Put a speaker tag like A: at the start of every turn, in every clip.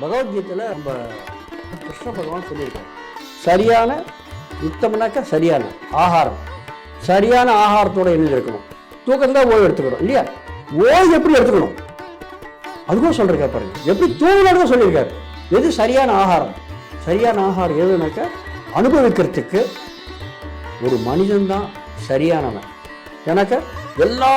A: பகவத்கீதையில் நம்ம கிருஷ்ண பகவான் சொல்லியிருக்காரு. சரியான யுத்தம்னாக்க சரியான ஆகாரம். சரியான ஆகாரத்தோட இணைந்து இருக்கணும். தூக்கம் தான் ஓய்வு எடுத்துக்கணும் இல்லையா? ஓய்வு எப்படி எடுத்துக்கணும்? அதுக்கும் சொல்லிருக்காரு பாருங்க. எப்படி தூங்கணும் சொல்லியிருக்காரு. எது சரியான ஆகாரம்? சரியான ஆகாரம் எதுனாக்கா? அனுபவிக்கிறதுக்கு ஒரு மனிதன்தான் சரியானவன். எனக்கு எல்லா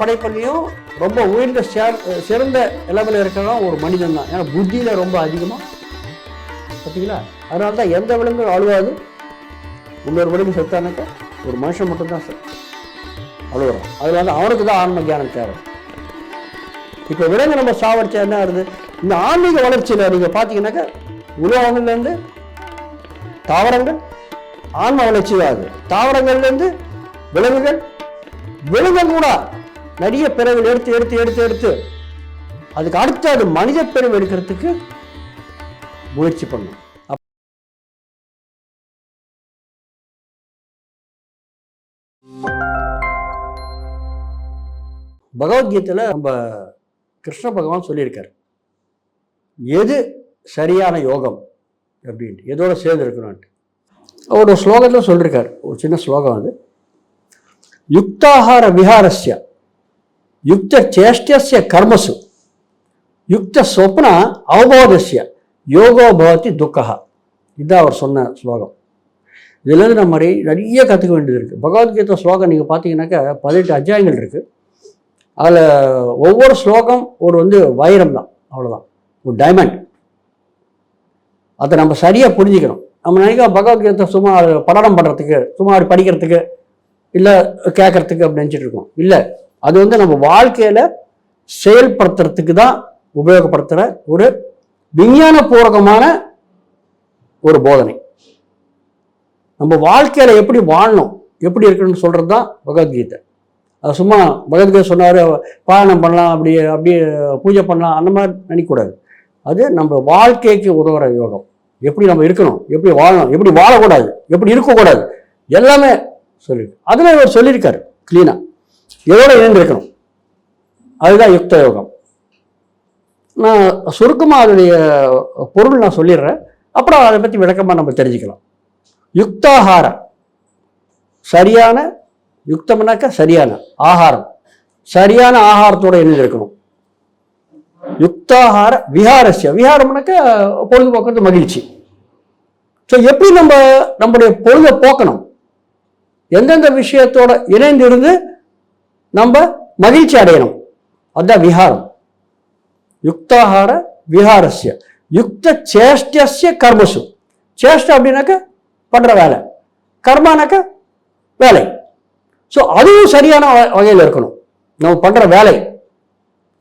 A: படைப்புலையும் ரொம்ப உயர்ந்த சேர் சிறந்த நிலைமையில் இருக்கிறதான் ஒரு மனிதன் தான் ஏன்னா புத்தியில் ரொம்ப அதிகமாக பார்த்தீங்களா அதனால தான் எந்த விலங்கும் அழுவாது இன்னொரு விலங்கு செத்தானாக்கா ஒரு மனுஷன் மட்டும்தான் சார் அழுகுறான். அதில் வந்து அவனுக்கு தான் ஆன்ம தியானம் தேவை. இப்போ விலங்கு நம்ம சாவடிச்சா என்ன ஆகுது? இந்த ஆன்மீக வளர்ச்சியில் நீங்கள் பார்த்தீங்கன்னாக்கா உலகங்கள்லேருந்து தாவரங்கள் ஆன்ம வளர்ச்சி தான் ஆகுது. தாவரங்கள்லேருந்து விலங்குகள் விழுங்க கூட நிறைய பிறவில் எடுத்து எடுத்து எடுத்து எடுத்து அதுக்கு அடுத்து அது மனித பிறவு எடுக்கிறதுக்கு முயற்சி பண்ணும். பகவத்கீதையில் நம்ம கிருஷ்ண பகவான் சொல்லியிருக்கார். எது சரியான யோகம் அப்படின்ட்டு எதோட சேர்ந்து இருக்கணும்ட்டு ஒரு ஸ்லோகத்தில் சொல்லியிருக்கார். ஒரு சின்ன ஸ்லோகம் அது. யுக்தாகார விஹாரஸ்ய யுக்த சேஷ்டஸ்ய கர்மசு யுக்த சொப்ன அவபோதஸ்ய யோகோ பவதி துக்கா இதுதான் அவர் சொன்ன ஸ்லோகம் இதுலேருந்து நம்ம நிறைய கற்றுக்க வேண்டியது இருக்குது பகவத்கீதா ஸ்லோகம் நீங்கள் பார்த்தீங்கன்னாக்கா பதினெட்டு அத்தியாயங்கள் இருக்குது அதில் ஒவ்வொரு ஸ்லோகம் ஒரு வந்து வைரம் தான். அவ்வளோதான் ஒரு டைமண்ட் அதை நம்ம சரியாக புரிஞ்சுக்கணும். நம்ம நினைக்க பகவத்கீதை சும்மா அது படனம் பண்ணுறதுக்கு சும்மா அப்படி படிக்கிறதுக்கு இல்லை கேட்கறதுக்கு அப்படி நினச்சிட்டு இருக்கோம். இல்லை அது வந்து நம்ம வாழ்க்கையில் செயல்படுத்துறதுக்கு தான் உபயோகப்படுத்துகிற ஒரு விஞ்ஞானபூர்வகமான ஒரு போதனை. நம்ம வாழ்க்கையில் எப்படி வாழணும் எப்படி இருக்கணும்னு சொல்கிறது தான் பகவத்கீதை. அது சும்மா பகவத்கீதை சொன்னார் பாலனம் பண்ணலாம் அப்படி அப்படியே பூஜை பண்ணலாம் அந்த மாதிரி நினைக்கக்கூடாது. அது நம்ம வாழ்க்கைக்கு உதவுற யோகம். எப்படி நம்ம இருக்கணும் எப்படி வாழணும் எப்படி வாழக்கூடாது எப்படி இருக்கக்கூடாது எல்லாமே சொல்லியிருக்கு அதில் இவர் சொல்லியிருக்காரு க்ளீனாக எதோட இணைந்திருக்கணும் அதுதான் யுக்த யோகம். நான் சுருக்கமாக அதனுடைய பொருள் நான் சொல்லிடுறேன். அப்புறம் அதை பற்றி விளக்கமாக நம்ம தெரிஞ்சுக்கலாம். யுக்தாகாரம் சரியான யுக்தம்னாக்க சரியான ஆகாரம். சரியான ஆகாரத்தோடு இணைந்திருக்கணும் யுக்தாகார விஹாரஸ்ய. விஹாரம்னாக்க பொழுதுபோக்குறது மகிழ்ச்சி. ஸோ எப்படி நம்ம நம்முடைய பொழுதை போக்கணும்? எந்தெந்த விஷயத்தோட இணைந்திருந்து நம்ம மகிழ்ச்சி அடையணும். அதுதான் விஹாரம். யுக்தாகார விஹாரஸ்ய. யுக்த சேஷ்டிய கர்மசு. சேஷ்ட அப்படின்னாக்க பண்ற வேலை. கர்மானாக்க வேலை. ஸோ அதுவும் சரியான வகையில் இருக்கணும். நம்ம பண்ற வேலை.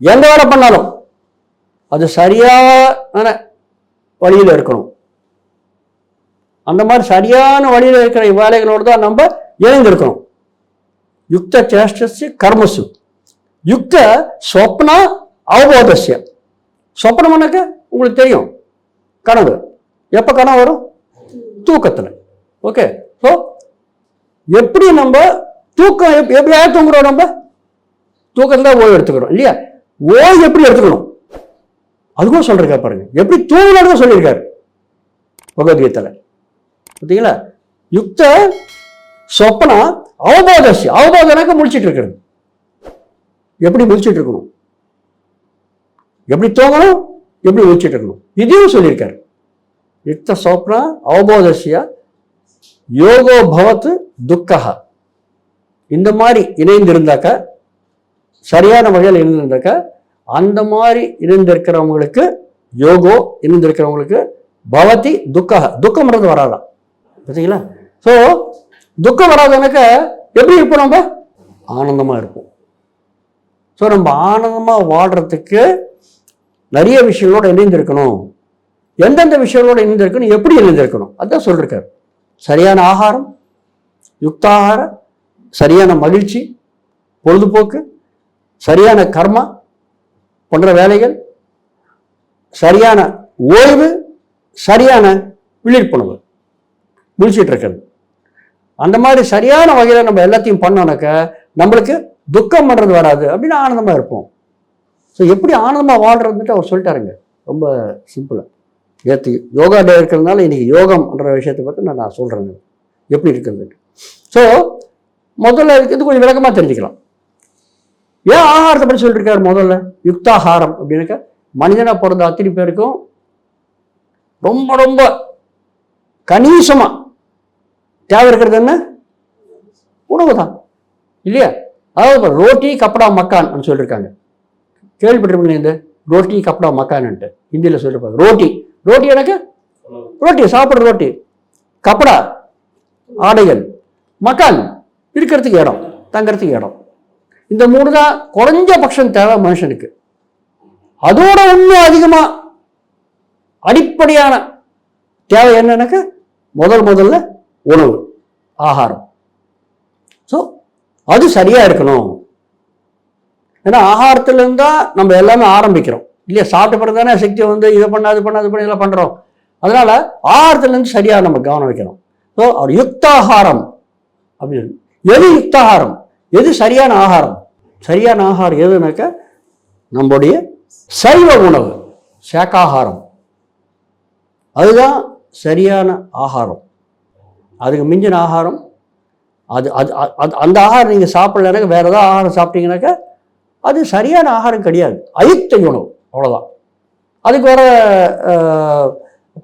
A: எந்த வேலை பண்ணாலும் அது சரியான வழியில் இருக்கணும். அந்த மாதிரி சரியான வழியில் இருக்கிற வேலைகளோடு தான் நம்ம இணைந்திருக்கணும் யுக்த சேஷ்டஸ்ய கர்மசு. யுக்த சொப்னா அவபோதசிய சொப்னம்னாக்க உங்களுக்கு தெரியும். கனவு. எப்போ கனவு வரும்? தூக்கத்தில். ஓகே. ஸோ எப்படி நம்ம தூக்கம் எப்படி யார் தூங்குறோம் நம்ம? தூக்கத்தில் தான் ஓய்வு எடுத்துக்கிறோம் இல்லையா? ஓய்வு எப்படி எடுத்துக்கணும்? அதுக்கும் சொல்கிறக்கா பாருங்க. எப்படி தூங்கணும்னு சொல்லியிருக்காரு பகவத்கீதையில். பார்த்தீங்களா? யுக்த சொப்பனா அவபோதசி அவபோதனாக்க முடிச்சிட்டு இருக்கிறது. எப்படி முடிச்சிட்டு இருக்கணும்? எப்படி தூங்கணும்? எப்படி முடிச்சிட்டு இருக்கணும்? இதையும் சொல்லியிருக்காரு. யுக்த சொப்னா அவபோதசியா யோகோ பவத்து துக்கஹா. இந்த மாதிரி இணைந்திருந்தாக்க சரியான வகையில் இணைந்திருந்தாக்க அந்த மாதிரி இணைந்திருக்கிறவங்களுக்கு யோகோ இணைந்திருக்கிறவங்களுக்கு பவதி துக்கஹ. துக்கம்ன்றது வராதான் பார்த்தீங்களா? ஸோ துக்கம் வராதனாக்க எப்படி இருப்போம் நம்ம? ஆனந்தமாக இருப்போம். ஸோ நம்ம ஆனந்தமாக வாழ்கிறதுக்கு நிறைய விஷயங்களோட இணைந்திருக்கணும். எந்தெந்த விஷயங்களோட இணைந்திருக்கணும் எப்படி இணைந்திருக்கணும்? அதான் சொல்லியிருக்காரு சரியான ஆகாரம் யுக்தாகாரம் சரியான மகிழ்ச்சி பொழுதுபோக்கு சரியான கர்மா போன்ற வேலைகள் சரியான ஓய்வு சரியான விழிப்புணர்வு. விழிச்சிட்டு இருக்கிறது. அந்த மாதிரி சரியான வகையில் நம்ம எல்லாத்தையும் பண்ணோம்னாக்க நம்மளுக்கு துக்கம் பண்ணுறது வராது அப்படின்னு ஆனந்தமாக இருப்போம். ஸோ எப்படி ஆனந்தமாக வாழ்றதுன்ட்டு அவர் சொல்லிட்டாருங்க. ரொம்ப சிம்பிளாக நேற்று யோகா டே இருக்கிறதுனால இன்றைக்கி யோகம்ன்ற விஷயத்தை பற்றி நான் நான் சொல்கிறேங்க எப்படி இருக்கிறது ஸோ முதல்ல இது கொஞ்சம் விளக்கமாக தெரிஞ்சுக்கலாம். ஏன் ஆகாரத்தை பற்றி சொல்லியிருக்காரு முதல்ல? யுக்தாகாரம் அப்படின்னாக்கா மனிதனாக பிறந்த அத்தனை பேருக்கும் ரொம்ப ரொம்ப கணிசமாக தேவை இருக்கிறது என்ன? உணவு தான் இல்லையா? அதாவது ரோட்டி கப்படா மக்கான் சொல்லியிருக்காங்க கேள்விப்பட்டிருப்பீங்க இந்த ரோட்டி கப்படா மக்கான்ட்டு ஹிந்தியில் சொல்லியிருப்பாங்க ரோட்டி. ரோட்டி எனக்கு? ரோட்டி சாப்பிட்ற ரோட்டி. கப்படா ஆடைகள். மக்கான் இருக்கிறதுக்கு இடம் தங்கிறதுக்கு இடம். இந்த மூணு தான் குறைஞ்சபட்சம் தேவை மனுஷனுக்கு. அதோட இன்னும் அதிகமாக அடிப்படையான தேவை என்னன்னாக்க முதல் முதல்ல உணவு ஆகாரம். ஸோ அது சரியாக இருக்கணும். ஏன்னா ஆகாரத்துலேருந்து தான் நம்ம எல்லாமே ஆரம்பிக்கிறோம். இல்லையா சாப்பிட்ட பிறகு தானே சக்தி வந்து இதை பண்ண அது பண்ண அது பண்ண இதெல்லாம் பண்ணுறோம் அதனால் ஆகாரத்துலேருந்து சரியாக நம்ம கவனம் வைக்கணும். ஸோ அவர் யுக்தாகாரம். அப்படின்னு எது யுக்தாகாரம்? எது சரியான ஆகாரம்? சரியான ஆகாரம் எதுனாக்க நம்முடைய சைவ உணவு சேக்காகாரம். அதுதான் சரியான ஆகாரம். அதுக்கு மிஞ்சின ஆகாரம் அது அது அது அந்த ஆகாரம் நீங்கள் சாப்பிட்லனாக்க வேறு ஏதாவது ஆகாரம் சாப்பிட்டீங்கன்னாக்கா அது சரியான ஆகாரம் கிடையாது. அயுக்த உணவு அவ்வளோதான் அதுக்கு வர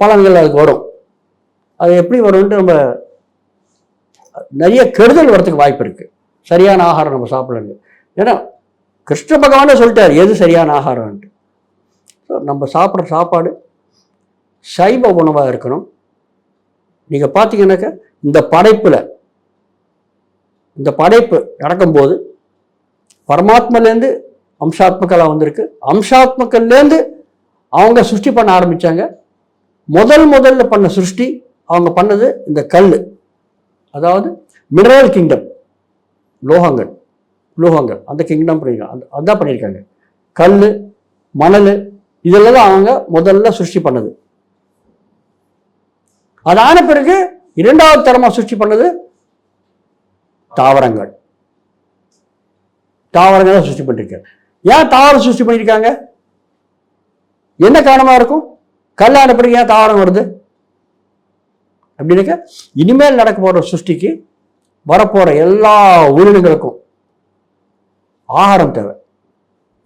A: பலன்கள் அதுக்கு வரும். அது எப்படி வரும்ன்ட்டு நம்ம நிறைய கெடுதல் வரத்துக்கு வாய்ப்பு இருக்குது சரியான ஆகாரம் நம்ம சாப்பிட்லன்னு. ஏன்னா கிருஷ்ண பகவானே சொல்லிட்டார் எது சரியான ஆகாரம்ன்ட்டு? ஸோ நம்ம சாப்பிட்ற சாப்பாடு சைவ உணவாக இருக்கணும். நீங்கள் பார்த்தீங்கன்னாக்கா இந்த படைப்பில் இந்த படைப்பு நடக்கும்போது பரமாத்மலேருந்து அம்சாத்மக்கலாக வந்திருக்கு. அம்சாத்மக்கள்லேருந்து அவங்க சிருஷ்டி பண்ண ஆரம்பித்தாங்க முதல் முதல்ல பண்ண சிருஷ்டி அவங்க பண்ணது இந்த கல் அதாவது மினரல் கிங்டம் லோகங்கள் லோகங்கள். அந்த கிங்டம் பண்ணியிருக்காங்க அந்த அதான் பண்ணியிருக்காங்க கல் மணல் இதெல்லாம் அவங்க முதல்ல சிருஷ்டி பண்ணது. அதான பிறகு இரண்டாவது தரமாக சூழ்ச்சி பண்ணது தாவரங்கள். தாவரங்களை சூழ்ச்சி பண்ணிருக்காங்க. ஏன் தாவரம் சூழ்ச்சி பண்ணியிருக்காங்க என்ன காரணமாக இருக்கும்? கல்லான பிறகு ஏன் தாவரம் வருது? அப்படின்னாக்க இனிமேல் நடக்க போகிற சிருஷ்டிக்கு வரப்போகிற எல்லா உயிரினங்களுக்கும் ஆகாரம் தேவை.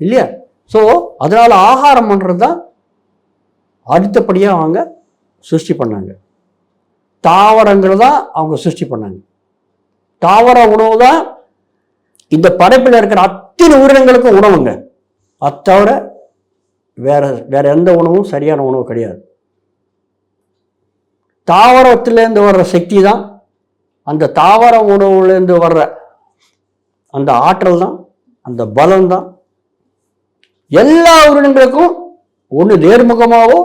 A: இல்லையா? ஸோ அதனால் ஆகாரம் பண்ணுறது தான் அடுத்தபடியாக அவங்க சிருஷ்டி பண்ணாங்க. தாவரங்களை தான் அவங்க சிருஷ்டி பண்ணாங்க. தாவர உணவு தான் இந்த படைப்பில் இருக்கிற அத்தனை உயிரினங்களுக்கும் உணவுங்க. அது தவிர வேற வேற எந்த உணவும் சரியான உணவு கிடையாது. தாவரத்திலேருந்து வர்ற சக்தி தான் அந்த தாவர உணவுலேருந்து வர்ற அந்த ஆற்றல் தான் அந்த பலம் தான். எல்லா உயிரினங்களுக்கும் ஒன்று நேர்முகமாகவோ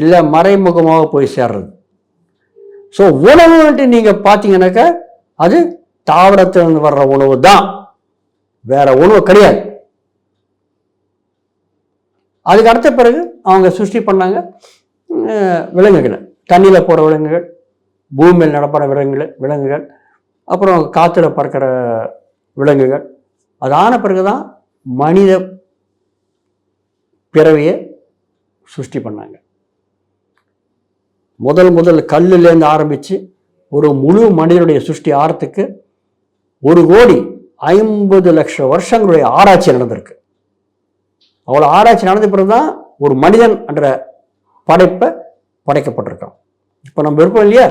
A: இல்லை மறைமுகமாகவோ போய் சேர்றது. ஸோ உணவுன்ட்டு நீங்கள் பார்த்தீங்கன்னாக்கா அது தாவரத்திலிருந்து வர்ற உணவு தான் வேற உணவு கிடையாது. அதுக்கு அடுத்த பிறகு அவங்க சிருஷ்டி பண்ணாங்க விலங்குகள் விலங்குகளை. தண்ணியில் போகிற விலங்குகள் பூமியில் நடப்படுற விலங்குகள் விலங்குகள். அப்புறம் காற்றுல பறக்கிற விலங்குகள். அது ஆன பிறகு தான் மனித பிறவியை சிருஷ்டி பண்ணாங்க. முதல் முதல் கல்லுலேருந்து ஆரம்பித்து ஒரு முழு மனிதனுடைய சுஷ்டி ஆறத்துக்கு ஒரு கோடி ஐம்பது லட்சம் வருஷங்களுடைய ஆராய்ச்சி நடந்திருக்கு. அவ்வளோ ஆராய்ச்சி நடந்த பிறகு தான் ஒரு மனிதன் என்ற படைப்பை படைக்கப்பட்டிருக்கான். இப்போ நம்ம இருப்போம் இல்லையா?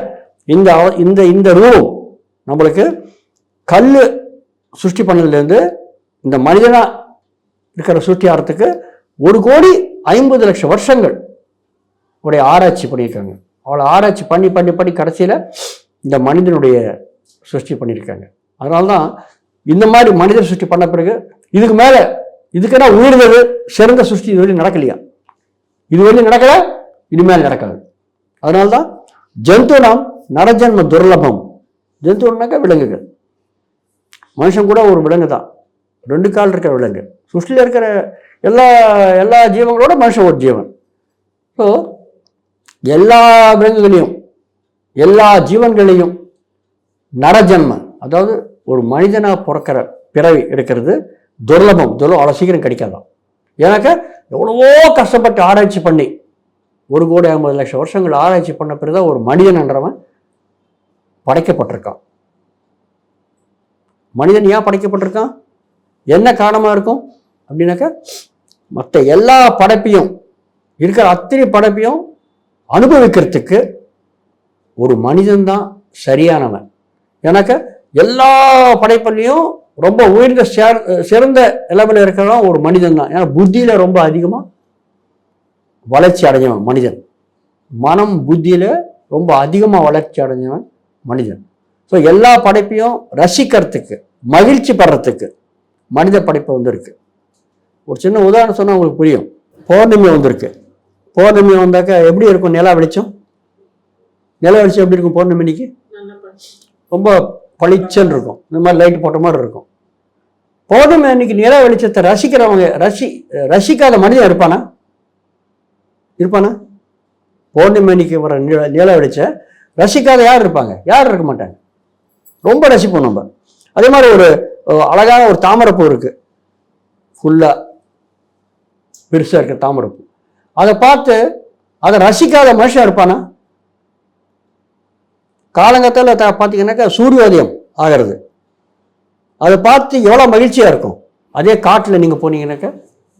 A: இந்த இந்த இந்த ரூபம் நம்மளுக்கு கல் சுஷ்டி பண்ணதுலேருந்து இந்த மனிதனாக இருக்கிற சுஷ்டி ஆகிறதுக்கு ஒரு கோடி ஐம்பது லட்சம் வருஷங்கள் உடைய ஆராய்ச்சி பண்ணியிருக்காங்க. அவ்வளோ ஆராய்ச்சி பண்ணி பண்ணி பண்ணி கடைசியில் இந்த மனிதனுடைய சிருஷ்டி பண்ணியிருக்காங்க. அதனால தான் இந்த மாதிரி மனிதர் சிருஷ்டி பண்ண பிறகு இதுக்கு மேலே இதுக்குன்னா உயிர்வது சிறந்த சிருஷ்டி இதுவரையும் நடக்கலையா? இதுவரையும் நடக்கல இனிமேல் நடக்காது. அதனால தான் ஜந்து நாம் நரஜன்ம துர்லபம். ஜந்துனாக்கா விலங்குகள். மனுஷன் கூட ஒரு விலங்கு தான். ரெண்டு கால் இருக்கிற விலங்கு. சுஷ்டியில் இருக்கிற எல்லா எல்லா ஜீவங்களோட மனுஷன் ஒரு ஜீவன். ஸோ எல்லா விலங்குகளையும் எல்லா ஜீவன்களையும் நரஜன்மம் அதாவது ஒரு மனிதனாக பிறக்கிற பிறவி எடுக்கிறது துர்லபம். துர்லபம் அவ்வளோ சீக்கிரம் கிடைக்காதான் ஏன்னாக்க எவ்வளவோ கஷ்டப்பட்டு ஆராய்ச்சி பண்ணி ஒரு கோடி ஐம்பது லட்சம் வருஷங்கள் ஆராய்ச்சி பண்ண பிறகுதான் ஒரு மனிதன்ன்றவன் படைக்கப்பட்டிருக்கான். மனிதன் ஏன் படைக்கப்பட்டிருக்கான்? என்ன காரணமாக இருக்கும்? அப்படின்னாக்கா மற்ற எல்லா படைப்பையும் இருக்கிற அத்தனை படைப்பையும் அனுபவிக்கிறதுக்கு ஒரு மனிதன்தான் சரியானவன். எனக்கு எல்லா படைப்புலையும் ரொம்ப உயர்ந்த சேர் சிறந்த நிலைமையில் இருக்கிறவன் ஒரு மனிதன் தான் ஏன்னா புத்தியில் ரொம்ப அதிகமாக வளர்ச்சி அடைஞ்சவன் மனிதன். மனம் புத்தியில் ரொம்ப அதிகமாக வளர்ச்சி அடைஞ்சவன் மனிதன். ஸோ எல்லா படைப்பையும் ரசிக்கிறதுக்கு மகிழ்ச்சி படுறதுக்கு மனித படைப்பு வந்திருக்கு. ஒரு சின்ன உதாரணம் சொன்னால் உங்களுக்கு புரியும். பௌர்ணமி வந்திருக்கு. பௌர்ணமி வந்தாக்கா எப்படி இருக்கும் நிலா வெளிச்சம்? நிலா வெளிச்சம் எப்படி இருக்கும் பௌர்ணமி அன்னைக்கு ரொம்ப பளிச்சன்னு இருக்கும். இந்த மாதிரி லைட் போட்ட மாதிரி இருக்கும். பௌர்ணமி அன்னைக்கு நிலா வெளிச்சத்தை ரசிக்கிறவங்க ரசி ரசிக்காத மனிதன் இருப்பானா? இருப்பானா? பௌர்ணமி அன்னைக்கு வர நில நில வெளிச்ச ரசிக்காத யார் இருப்பாங்க? யார் இருக்க மாட்டாங்க? ரொம்ப ரசிப்போம் நம்ம. அதே மாதிரி ஒரு அழகான ஒரு தாமரைப்பூ இருக்கு. ஃபுல்லாக பெருசாக இருக்க தாமரைப்பூ. அதை பார்த்து அதை ரசிக்காத மனுஷன் இருப்பானா? காலங்கத்தில் த பார்த்தீங்கன்னாக்கா சூரியோதயம் ஆகிறது. அதை பார்த்து எவ்வளோ மகிழ்ச்சியாக இருக்கும். அதே காட்டில் நீங்கள் போனீங்கன்னாக்கா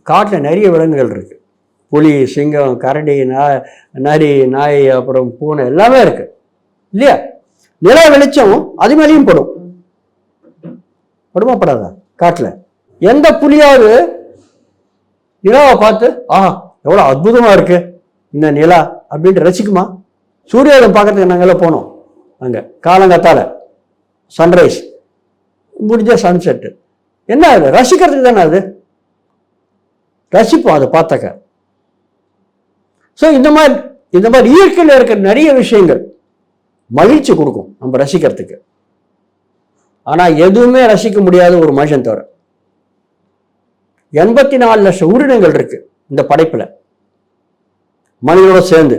A: காட்டில் நிறைய விலங்குகள் இருக்குது புலி சிங்கம் கரடி நாய் நரி நாய் அப்புறம் பூனை எல்லாமே இருக்குது இல்லையா? நில வெளிச்சம் அது மேலேயும் படும். படுமா படாதா காட்டில். எந்த புலியாவது நிலாவை பார்த்து ஆஹா எவ்வளோ அற்புதமாக இருக்கு. இந்த நிலா அப்படின்ட்டு ரசிக்குமா? சூரியோதயம் பார்க்கறதுக்கு நாங்கள் எல்லாம் போனோம். அங்கே காலங்கத்தால் சன்ரைஸ் முடிஞ்ச சன்செட்டு என்ன அது? ரசிக்கிறதுக்கு தானே அது? ரசிப்போம் அதை பார்த்தாக்க. ஸோ இந்த மாதிரி இந்த மாதிரி இயற்கையில் இருக்கிற நிறைய விஷயங்கள் மகிழ்ச்சி கொடுக்கும் நம்ம ரசிக்கிறதுக்கு. ஆனால் எதுவுமே ரசிக்க முடியாத ஒரு மனுஷன் தவிர. எண்பத்தி நாலு லட்சம் உயிரினங்கள் இருக்குது இந்த படைப்புல. மனிதனோட சேர்ந்து.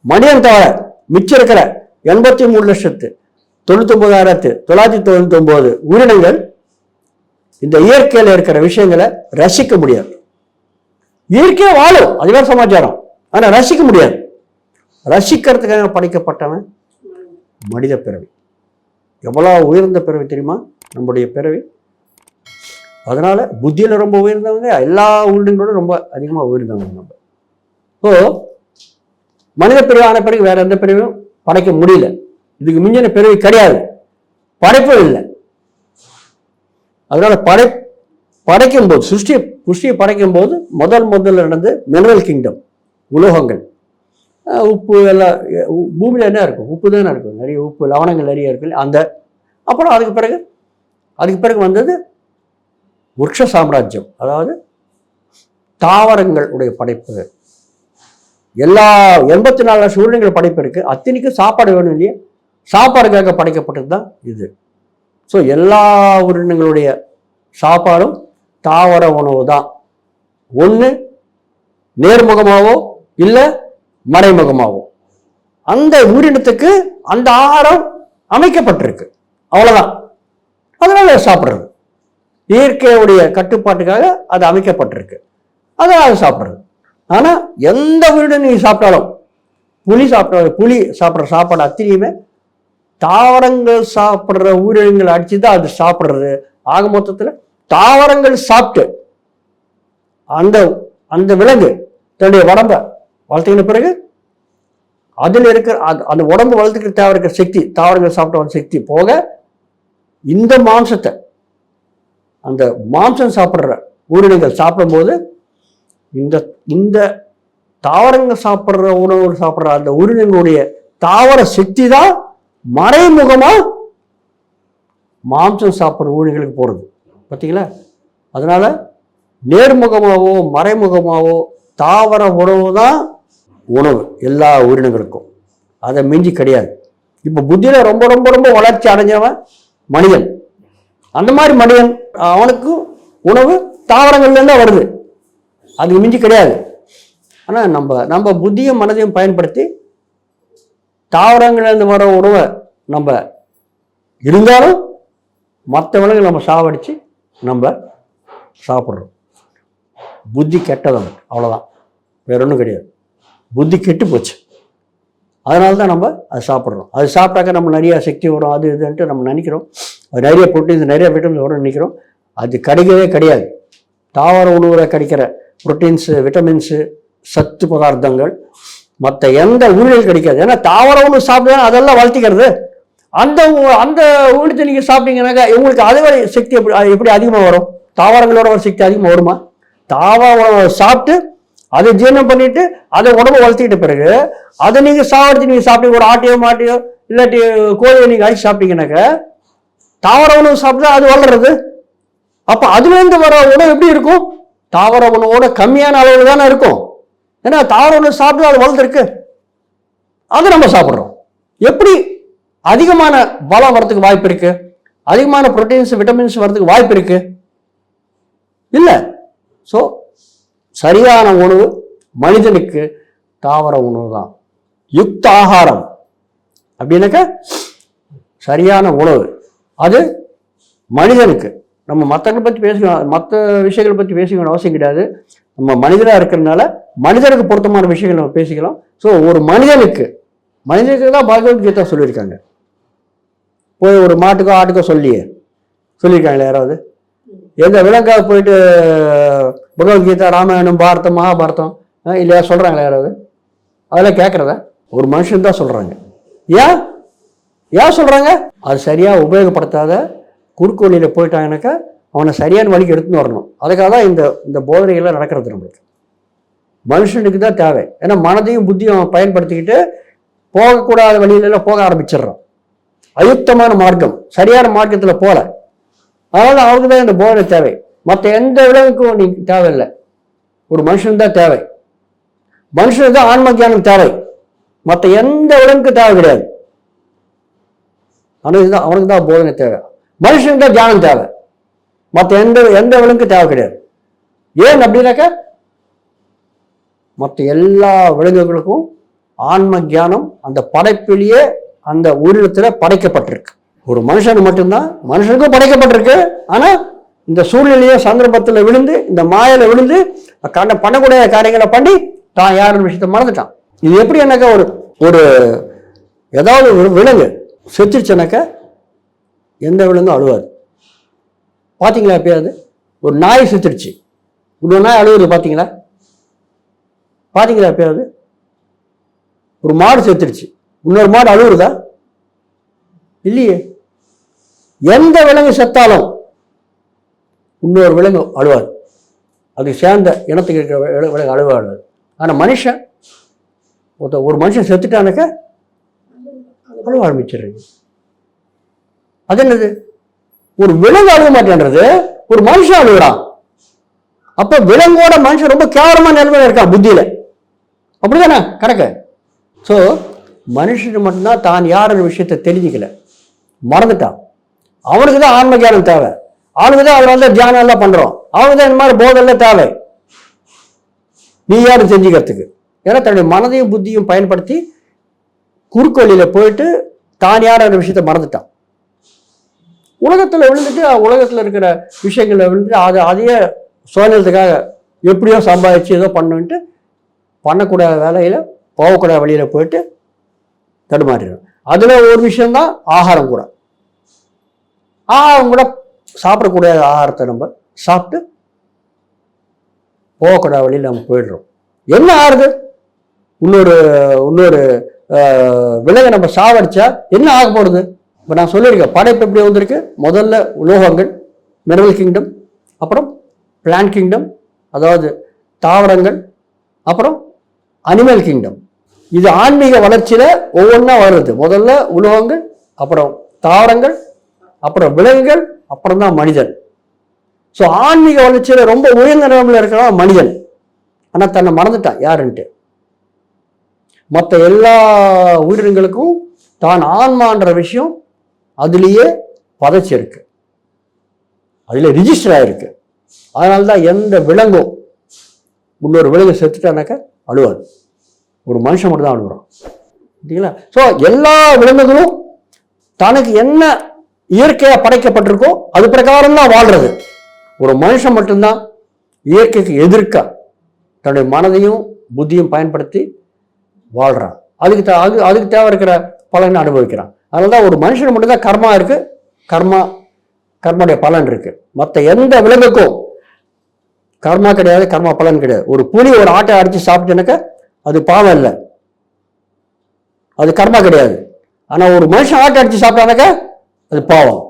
A: மனிதன் தவிர மிச்சம் இருக்கிற எண்பத்தி மூணு லட்சத்து தொண்ணூத்தொம்பதாயிரத்து தொள்ளாயிரத்தி தொண்ணூத்தி ஒன்பது உயிரினங்கள் இந்த இயற்கையில் இருக்கிற விஷயங்களை ரசிக்க முடியாது. இயற்கையாக வாழும். அதுதான் சமாச்சாரம். ஆனா ரசிக்க முடியாது. ரசிக்கிறதுக்காக படைக்கப்பட்டவன் மனித பிறவி. எவ்வளோ உயர்ந்த பிறவி தெரியுமா? நம்முடைய பிறவி அதனால் புத்தியில் ரொம்ப உயர்ந்தவங்க எல்லா உயிரினங்களோட ரொம்ப அதிகமாக உயர்ந்தவங்க நம்ம. ஸோ மனித பிறவி ஆன பிறகு வேற எந்த பிரிவும் படைக்க முடியல. இதுக்கு மிஞ்சின பிறவி கிடையாது. படைப்பும் இல்லை. அதனால படை படைக்கும் போது சிருஷ்டி சிருஷ்டியை படைக்கும் போது முதல் முதல்ல நடந்து மினரல் கிங்டம் உலோகங்கள். உப்பு எல்லாம் பூமியில் என்ன இருக்கும்? உப்பு தானே இருக்கும். நிறைய உப்பு லவணங்கள் நிறைய இருக்கு அந்த அப்புறம் அதுக்கு பிறகு அதுக்கு பிறகு வந்தது விரக்ஷ சாம்ராஜ்யம் அதாவது தாவரங்கள் உடைய படைப்பு. எல்லா எண்பத்தி நாலு லட்சம் படைப்பு இருக்குது அத்தனைக்கும் சாப்பாடு வேணும் இல்லையா? சாப்பாடுக்காக படைக்கப்பட்டது தான் இது. ஸோ எல்லா உயிரினங்களுடைய சாப்பாடும் தாவர உணவு தான். ஒன்று நேர்முகமாகவோ இல்லை மறைமுகமாகவோ அந்த உயிரினத்துக்கு அந்த ஆகாரம் அமைக்கப்பட்டிருக்கு. அவ்வளோதான் அதனால சாப்பிட்றது. இயற்கையுடைய கட்டுப்பாட்டுக்காக அது அமைக்கப்பட்டிருக்கு. அதை அது சாப்பிட்றது. ஆனால் எந்த உயிரினம் நீ சாப்பிட்டாலும் புளி சாப்பிட்ற புளி சாப்பிட்ற சாப்பாடு அத்தனையுமே தாவரங்கள் சாப்பிட்ற உயிரினங்கள் அடித்து தான் அது சாப்பிட்றது. ஆக மொத்தத்தில் தாவரங்கள் சாப்பிட்டு அந்த அந்த விலங்கு தன்னுடைய உடம்ப வளர்த்துக்கின பிறகு அதில் இருக்கிற அந்த- அந்த உடம்பு வளர்த்துக்கிற தேவை இருக்கிற சக்தி தாவரங்கள் சாப்பிட்ட சக்தி போக இந்த மாம்சத்தை அந்த மாம்சம் சாப்பிட்ற உயிரினங்கள் சாப்பிடும்போது இந்த இந்த தாவரங்கள் சாப்பிட்ற உணவுகள் சாப்பிட்ற அந்த உயிரினங்களுடைய தாவர சக்தி தான் மறைமுகமாக மாம்சம் சாப்பிட்ற உயிரினங்களுக்கு போகிறது பார்த்தீங்களா அதனால் நேர்முகமாகவோ மறைமுகமாகவோ தாவர உணவு தான் உணவு எல்லா உயிரினங்களுக்கும் அதை மிஞ்சி கிடையாது. இப்போ புத்தியில ரொம்ப ரொம்ப ரொம்ப வளர்ச்சி அடைஞ்சவன் மனிதன். அந்த மாதிரி மனிதன் அவனுக்கு உணவு தாவரங்கள்லேருந்து தான் வருது. அதுக்கு மிஞ்சி கிடையாது. ஆனால் நம்ம நம்ம புத்தியும் மனதையும் பயன்படுத்தி தாவரங்கள்லேருந்து வர உணவை நம்ம இருந்தாலும் மற்ற விலங்குகள் நம்ம சாவடித்து நம்ம சாப்பிட்றோம். புத்தி கெட்டவன் அவ்வளோதான் வேற ஒன்றும் கிடையாது. புத்தி கெட்டு போச்சு. அதனால தான் நம்ம அதை சாப்பிட்றோம். அது சாப்பிட்டாக்க நம்ம நிறையா சக்தி வரும். அது இதுன்ட்டு நம்ம நினைக்கிறோம். அது நிறைய ப்ரோட்டீன்ஸ் நிறைய விட்டமின்ஸ் உடனே நினைக்கிறோம் அது கிடைக்கவே கிடையாது. தாவர உணவில் கிடைக்கிற புரோட்டீன்ஸு விட்டமின்ஸு சத்து பதார்த்தங்கள் மற்ற எந்த உயிரில் கிடைக்காது. ஏன்னா தாவர உணவு சாப்பிட்டா அதெல்லாம் வளர்த்திக்கிறது. அந்த அந்த உயிரினத்தை நீங்கள் சாப்பிட்டீங்கன்னாக்கா உங்களுக்கு அதை சக்தி எப்படி எப்படி அதிகமாக வரும்? தாவரங்களோட ஒரு சக்தி அதிகமாக வருமா? தாவர சாப்பிட்டு அதை ஜீரணம் பண்ணிட்டு அதை உடம்பு வளர்த்திக்கிட்ட பிறகு அதை நீங்கள் சாப்பிட்டு நீங்கள் சாப்பிட்டீங்க ஒரு ஆட்டையோ மாட்டையோ இல்லாட்டி கோழியோ நீங்கள் அழிச்சு சாப்பிட்டீங்கன்னாக்கா தாவர உணவு சாப்பிட்டா அது வளர்றது அப்போ அதுலேருந்து வர உணவு எப்படி இருக்கும்? தாவர உணவோட கம்மியான அளவில் தானே இருக்கும். ஏன்னா தாவர உணவு சாப்பிட்டு அது வளர்ந்துருக்கு. அதை நம்ம சாப்பிட்றோம். எப்படி? அதிகமான பலம் வரதுக்கு வாய்ப்பு இருக்கு. அதிகமான ப்ரோட்டீன்ஸ் விட்டமின்ஸ் வரதுக்கு வாய்ப்பு இருக்கு. இல்லை. ஸோ சரியான உணவு மனிதனுக்கு தாவர உணவு தான். யுக்த ஆகாரம் அப்படின்னாக்க சரியான உணவு. அது மனிதனுக்கு. நம்ம மற்றவங்களை பற்றி பேசிக்கணும் மற்ற விஷயங்களை பற்றி பேசிக்கணும் அவசியம் கிடையாது. நம்ம மனிதராக இருக்கிறதுனால மனிதனுக்கு பொருத்தமான விஷயங்கள் நம்ம பேசிக்கலாம். ஸோ ஒரு மனிதனுக்கு மனிதனுக்கு தான் பகவத்கீதா சொல்லியிருக்காங்க. போய் ஒரு மாட்டுக்கோ ஆட்டுக்கோ சொல்லியே. சொல்லியிருக்காங்களே யாராவது? எந்த விலங்காக போயிட்டு பகவத்கீதா ராமாயணம் பாரதம் மகாபாரதம் இல்லையா சொல்கிறாங்களா யாராவது? அதெல்லாம் கேட்குறதா? ஒரு மனுஷன் தான் சொல்கிறாங்க ஏன்? ஏன் சொல்கிறாங்க அது சரியாக உபயோகப்படுத்தாத குறுக்கு வழியில் போயிட்டாங்கனாக்கா அவனை சரியான வழிக்கு எடுத்துன்னு வரணும். அதுக்காக தான் இந்த இந்த போதனைகள்லாம் நடக்கிறது நம்மளுக்கு. மனுஷனுக்கு தான் தேவை. ஏன்னா மனதையும் புத்தியும் அவன் பயன்படுத்திக்கிட்டு போகக்கூடாத வழியிலலாம் போக ஆரம்பிச்சிடுறான். அயுத்தமான மார்க்கம். சரியான மார்க்கத்தில் போகல அதனால் அவருக்கு தான் இந்த போதனை தேவை. மற்ற எந்த விலங்குக்கும் நீ தேவையில்லை. ஒரு மனுஷன் தான் தேவை. மனுஷனுக்கு தான் ஆன்ம தேவை. மற்ற எந்த விலங்குக்கும் தேவை கிடையாது. அவனுக்கு தான் அவனுக்கு தான் போதனை தேவை. மனுஷனுக்கு தான் தியானம் தேவை. மற்ற எந்த எந்த விலங்குக்கும் தேவை கிடையாது. ஏன் அப்படின்னாக்க மற்ற எல்லா விலங்குகளுக்கும் ஆன்ம ஞானம் அந்த படைப்பிலேயே அந்த உயிரினத்தில் படைக்கப்பட்டிருக்கு. ஒரு மனுஷனு மட்டும்தான் மனுஷனுக்கும் படைக்கப்பட்டிருக்கு. ஆனால் இந்த சூழ்நிலையை சந்தர்ப்பத்தில் விழுந்து இந்த மாயில விழுந்து கண்ட பண்ணக்கூடிய காரியங்களை பண்ணி தான் யாருன்னு விஷயத்தை மறந்துட்டான். இது எப்படி என்னக்கா ஒரு ஒரு ஏதாவது ஒரு விலங்கு செத்துருச்சுனாக்கா எந்த விலங்கும் அழுவாது. பார்த்தீங்களா எப்பயாவது ஒரு நாய் செத்துருச்சு. இன்னொரு நாய் அழுகுது பார்த்தீங்களா பார்த்தீங்களா எப்பயாவது ஒரு மாடு செத்துருச்சு. இன்னொரு மாடு அழுகுறதா இல்லையே. எந்த விலங்கு செத்தாலும் இன்னொரு விலங்கு அழுவாது. அது சேர்ந்த இனத்துக்கு இருக்கிற விலங்கு அழுவ அழுவாது. ஆனால் மனுஷன் ஒருத்த ஒரு மனுஷன் செத்துட்டானாக்க அழுவ ஆரம்பிச்சிடுறீங்க? அது என்னது? ஒரு விலங்கு அழுக மாட்டேன்றது. ஒரு மனுஷன் அழுகுறான் அப்ப விலங்கோட மனுஷன் ரொம்ப கேவலமா நிலைமையில இருக்கான் புத்தியில? அப்படிதானே? கணக்கு. ஸோ மனுஷன் மட்டும்தான் தான் யாருன்ற விஷயத்தை தெரிஞ்சுக்கல. மறந்துட்டான் அவனுக்கு தான் ஆன்ம ஞானம் தேவை. அவனுக்கு தான் அவர் வந்து தியானம் எல்லாம் பண்றோம். அவனுக்கு தான் இந்த மாதிரி போதெல்லாம் தேவை. நீ யாரும் தெரிஞ்சுக்கிறதுக்கு? ஏன்னா தன்னுடைய மனதையும் புத்தியும் பயன்படுத்தி குறுக்கு போயிட்டு தான் ஒரு விஷயத்தை மறந்துட்டான். உலகத்தில் விழுந்துட்டு உலகத்தில் இருக்கிற விஷயங்களில் விழுந்துட்டு அதை அதையே சுதந்திரத்துக்காக எப்படியோ சம்பாதிச்சு ஏதோ பண்ணுன்ட்டு பண்ணக்கூடாத வேலையில் போகக்கூடாத வழியில் போயிட்டு தடுமாறிடும் அதில் ஒரு விஷயந்தான் ஆகாரம் கூட. ஆகாரம் கூட சாப்பிடக்கூடிய ஆகாரத்தை நம்ம சாப்பிட்டு போகக்கூடாத வழியில் நம்ம போயிடுறோம். என்ன ஆறுது இன்னொரு இன்னொரு விலங்கை நம்ம சாவடிச்சா என்ன ஆக போகிறது இப்போ நான் சொல்லியிருக்கேன் படைப்பு எப்படி வந்திருக்கு? முதல்ல உலோகங்கள் மினரல் கிங்டம் அப்புறம் பிளான் கிங்டம் அதாவது தாவரங்கள் அப்புறம் அனிமல் கிங்டம் இது ஆன்மீக வளர்ச்சியில் ஒவ்வொன்றா வருது. முதல்ல உலோகங்கள் அப்புறம் தாவரங்கள் அப்புறம் விலங்குகள் அப்புறம் தான் மனிதன். ஸோ ஆன்மீக வளர்ச்சியில் ரொம்ப உயர்ந்த நிலமில் இருக்கிறான் மனிதன். ஆனால் தன்னை மறந்துட்டான். யாருன்ட்டு? மற்ற எல்லா உயிரினங்களுக்கும் தான் ஆன்மான்ற விஷயம் அதுலேயே பதைச்சிருக்கு அதில் ரிஜிஸ்டர் ஆகிருக்கு அதனால தான் எந்த விலங்கும் இன்னொரு விலங்கு செத்துட்டானாக்க அழுவாது. ஒரு மனுஷன் மட்டும் தான் அழுகுறான் சரிங்களா ஸோ எல்லா விலங்குகளும் தனக்கு என்ன இயற்கையாக படைக்கப்பட்டிருக்கோ அது பிரகாரம் தான் வாழ்றது. ஒரு மனுஷன் மட்டும்தான் இயற்கைக்கு எதிர்க்க. தன்னுடைய மனதையும் புத்தியும் பயன்படுத்தி வாழ்கிறான் அதுக்கு தே அது அதுக்கு தேவை இருக்கிற பலனை அனுபவிக்கிறான். அதனால தான் ஒரு மனுஷன் மட்டும்தான் கர்மா இருக்குது கர்மா கர்மாவுடைய பலன் இருக்குது மற்ற எந்த விலங்குக்கும் கர்மா கிடையாது கர்மா பலன் கிடையாது. ஒரு புலி ஒரு ஆட்டை அடித்து சாப்பிட்டுனாக்க அது பாவம் இல்லை. அது கர்மா கிடையாது. ஆனால் ஒரு மனுஷன் ஆட்டை அடித்து சாப்பிட்டானாக்க அது பாவம்.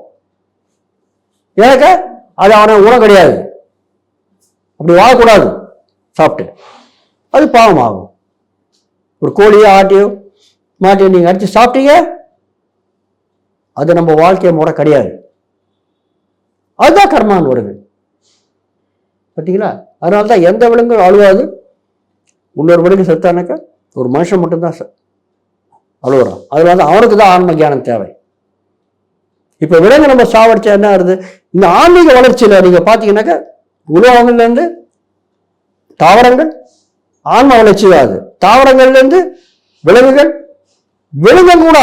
A: ஏன்னாக்க அது அவன உணவு கிடையாது. அப்படி வாழக்கூடாது. சாப்பிட்டு. அது பாவம் ஆகும் ஒரு கோழியோ ஆட்டையோ மாட்டையோ நீங்கள் அடித்து சாப்பிட்டீங்க அது நம்ம வாழ்க்கை முறை கிடையாது. அதுதான் கர்மான்னு வருது. பார்த்தீங்களா அதனால தான் எந்த விலங்கும் அழுவாது. இன்னொரு விலங்கு செத்தானாக்கா ஒரு மனுஷன் மட்டும்தான் செ- அழுகுறான் அதனால தான் அவனுக்கு தான் ஆன்ம ஜானம் தேவை. இப்போ விலங்கு நம்ம சாவடிச்சா என்ன ஆகுது? இந்த ஆன்மீக வளர்ச்சியில் நீங்கள் பார்த்தீங்கன்னாக்கா உலகங்கள்லேருந்து தாவரங்கள் ஆன்ம வளர்ச்சி தான் அது தாவரங்கள்லேருந்து விலங்குகள் விலங்குகள் கூட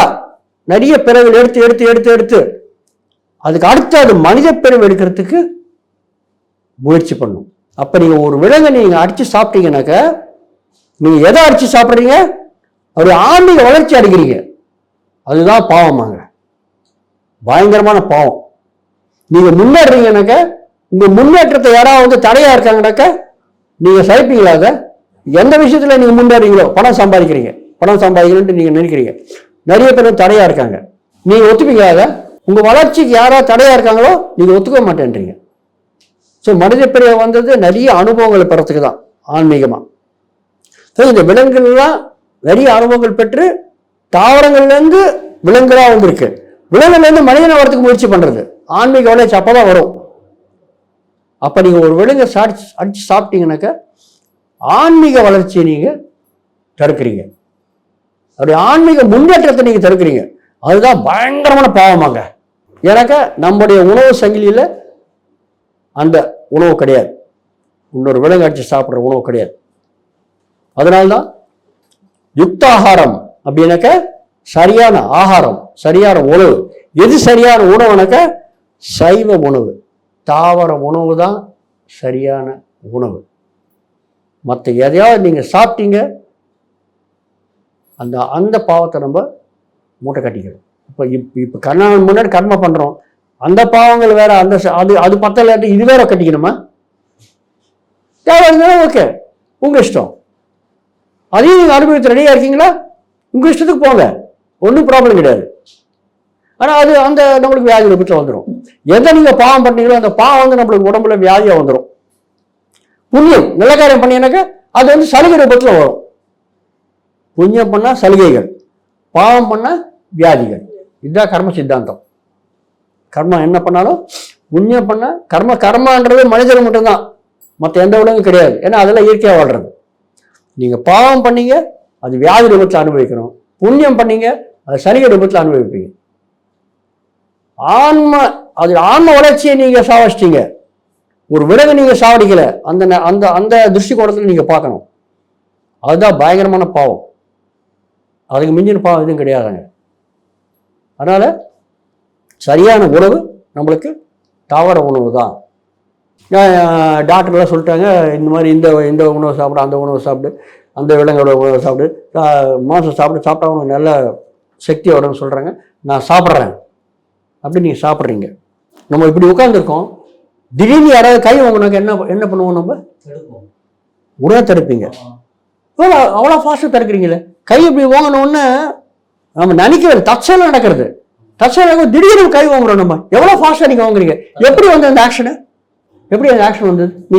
A: நிறைய பிறவில் எடுத்து எடுத்து எடுத்து எடுத்து அதுக்கு அடுத்து அது மனித பிறவு எடுக்கிறதுக்கு முயற்சி பண்ணும். அப்போ நீங்கள் ஒரு விலங்கை நீங்கள் அடித்து சாப்பிட்டீங்கன்னாக்க நீங்கள் எதை அடித்து சாப்பிட்றீங்க? ஒரு ஆன்மீக வளர்ச்சி அடைக்கிறீங்க அதுதான் பாவமாங்க பயங்கரமான பாவம். நீங்கள் முன்னேறீங்கன்னாக்க உங்கள் முன்னேற்றத்தை யாராவது வந்து தடையாக இருக்காங்கனாக்க நீங்கள் சகிப்பீங்களா அதை? எந்த விஷயத்தில் நீங்கள் முன்னேறீங்களோ பணம் சம்பாதிக்கிறீங்க. பணம் சம்பாதிக்கணும்னு நீங்கள் நினைக்கிறீங்க. நிறைய பேர் தடையாக இருக்காங்க. நீங்கள் ஒத்துப்பீங்களா அதை உங்கள் வளர்ச்சிக்கு யாராவது தடையாக இருக்காங்களோ நீங்கள் ஒத்துக்க மாட்டேன்றீங்க. ஸோ மனித பிறவை வந்தது நிறைய அனுபவங்களை பெறத்துக்கு தான் ஆன்மீகமாக ஸோ இந்த விலங்குகள்லாம் நிறைய அனுபவங்கள் பெற்று தாவரங்கள்லேருந்து விலங்குகளாக வந்திருக்கு. விலங்குலேருந்து மனிதனை வரத்துக்கு முயற்சி பண்ணுறது ஆன்மீக வளர்ச்சி அப்பதான் வரும். அப்போ நீங்கள் ஒரு விலங்கை சாடிச்சு அடித்து சாப்பிட்டீங்கன்னாக்க ஆன்மீக வளர்ச்சியை நீங்கள் தடுக்கிறீங்க. அப்படி ஆன்மீக முன்னேற்றத்தை நீங்கள் தடுக்கிறீங்க. அதுதான் பயங்கரமான பாவமாங்க எனக்கு நம்முடைய உணவு சங்கிலியில் அந்த உணவு கிடையாது. இன்னொரு விலங்காட்சி சாப்பிட்ற உணவு கிடையாது. அதனால்தான் யுக்தாகாரம் அப்படின்னாக்க சரியான ஆகாரம் சரியான உணவு. எது சரியான உணவுனாக்க சைவ உணவு. தாவர உணவு தான் சரியான உணவு. மற்ற எதையாவது நீங்கள் சாப்பிட்டீங்க அந்த அந்த பாவத்தை நம்ம மூட்டை கட்டிக்கணும் இப்போ இப்போ இப்போ கண்ணா முன்னாடி கர்மா பண்ணுறோம் அந்த பாவங்கள் வேற அந்த அது அது பத்தல இது வேற கட்டிக்கணுமா? தேவை இருந்தாலும் ஓகே. உங்கள் இஷ்டம். அதையும் நீங்கள் அனுபவித்து ரெடியாக இருக்கீங்களா? உங்கள் இஷ்டத்துக்கு போங்க. ஒன்றும் ப்ராப்ளம் கிடையாது. ஆனால் அது அந்த நம்மளுக்கு வியாதி ரூபத்தில் வந்துடும் எதை நீங்கள் பாவம் பண்ணீங்களோ அந்த பாவம் வந்து நம்மளுக்கு உடம்புல வியாதியாக வந்துடும் புண்ணியம் நல்ல காரியம் பண்ணீங்கன்னாக்கா அது வந்து சலுகை ரூபத்தில் வரும். புண்ணியம் பண்ணால் சலுகைகள் பாவம் பண்ணால் வியாதிகள். இதுதான் கர்ம சித்தாந்தம். கர்மா என்ன பண்ணாலும் புண்ணியம் பண்ணால் கர்ம கர்மான்றது மனிதர் மட்டும்தான். மற்ற எந்த உலகம் கிடையாது. ஏன்னா அதெல்லாம் இயற்கையாக வாழ்றது. நீங்கள் பாவம் பண்ணீங்க அது வியாதி ரூபத்தில் அனுபவிக்கணும். புண்ணியம் பண்ணீங்க அது சலுகை ரூபத்தில் அனுபவிப்பீங்க. ஆன்ம அது ஆன்ம வளர்ச்சியை நீங்கள் சாவச்சிட்டீங்க ஒரு விலங்கு நீங்க சாவடிக்கல அந்த ந- அந்த அந்த திருஷ்டிகோணத்தில் நீங்க பார்க்கணும். அதுதான் பயங்கரமான பாவம். அதுக்கு மிஞ்சின பாவம் எதுவும் கிடையாதுங்க. அதனால சரியான உணவு நம்மளுக்கு தாவர உணவு தான். டாக்டர்லாம் சொல்லிட்டாங்க இந்த மாதிரி இந்த இந்த உணவு சாப்பிடு அந்த உணவு சாப்பிடு அந்த விலங்கோட உணவு சாப்பிடு மாதம் சாப்பிட்டு சாப்பிட்டா உனக்கு நல்ல சக்தி வரும்னு சொல்கிறாங்க நான் சாப்பிட்றேன். அப்படி நீங்கள் சாப்பிட்றீங்க. நம்ம இப்படி உட்காந்துருக்கோம் திடீர்னு யாராவது கை வாங்கினாக்க என்ன என்ன பண்ணுவோம் நம்ம? உடனே தடுப்பீங்க. அவ்வளோ அவ்வளோ ஃபாஸ்ட்டாக தடுக்கிறீங்களே? கை இப்படி வாங்கினோடனே நம்ம நினைக்கிறது தற்செயலாக நடக்கிறது. தற்செயலாக திடீர்னு கை வாங்குறோம் நம்ம. எவ்வளோ ஃபாஸ்ட்டாக நீங்கள் வாங்குறீங்க? எப்படி வந்து அந்த ஆக்ஷனு எப்படி அந்த ஆக்ஷன் வந்தது? நீ